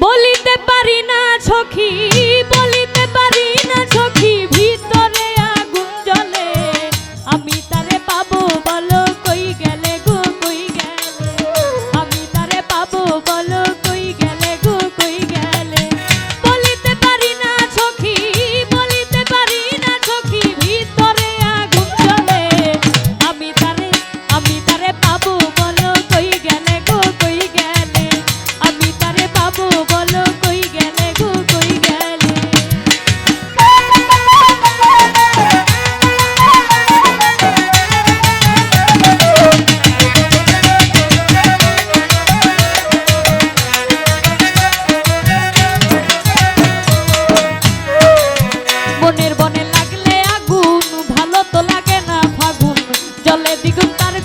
বলিতে পারি না সখী।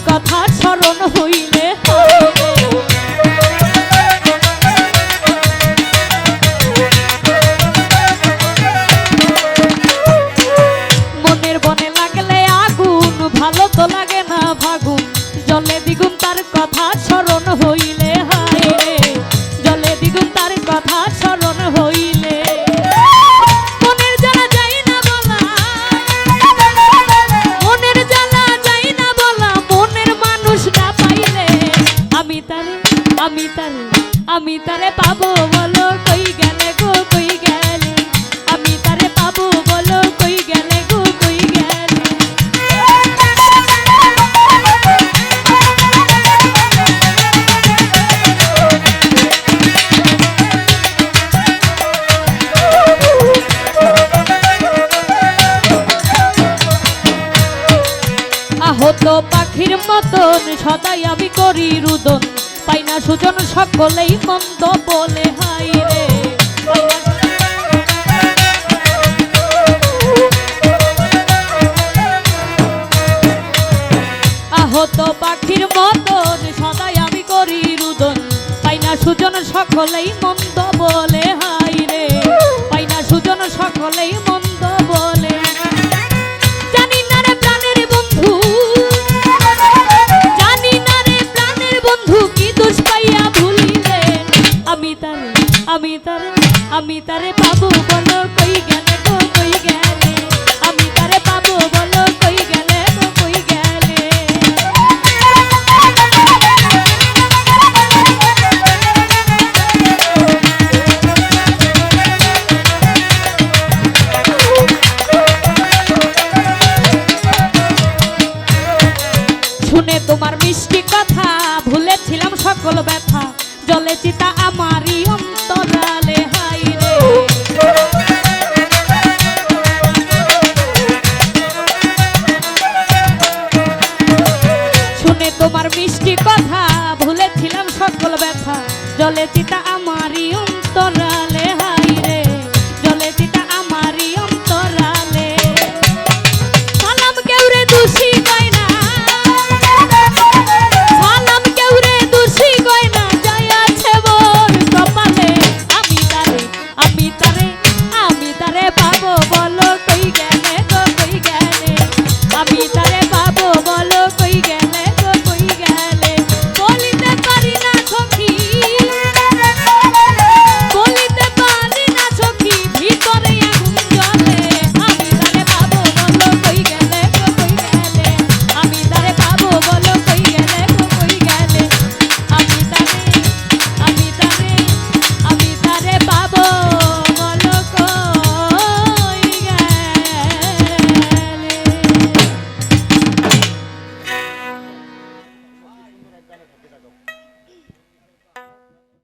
কথা স্মরণ হইলে মনের বনে লাগলে আগুন, ভালো তো লাগে না ভাগুন। জলে দ্বিগুণ তার কথা স্মরণ আমি তারে আমি তারে আমি তারে পাবো বলো, কই গেলে গো, কই গেলে? আমি তারে পাবো বলো, কই গেলে গো, কই গেলে? আহত পাখির মতন সদাই আমি করি রুদন। পাই না সুজন সকলেই মন্দ বলে হাই রে। আহত পাখির মতন সদাই আমি করি রুদন। পাই না সুজন সকলেই মন্দ বলে হাই রে। পাই না সুজন সকলেই মন্দ বলে। আমি আমি তারে পাবো বলো, কই গেলে গো, কই গেলে? আমি তারে পাবো বলো, কই গেলে গো, কই গেলে? শুনে তোমার মিষ্টি কথা, ভুলেছিলাম সকল ব্যথা। মিষ্টি কথা? ভুলেছিলাম সকল ব্যথা। জলে চিতা অন্তরালে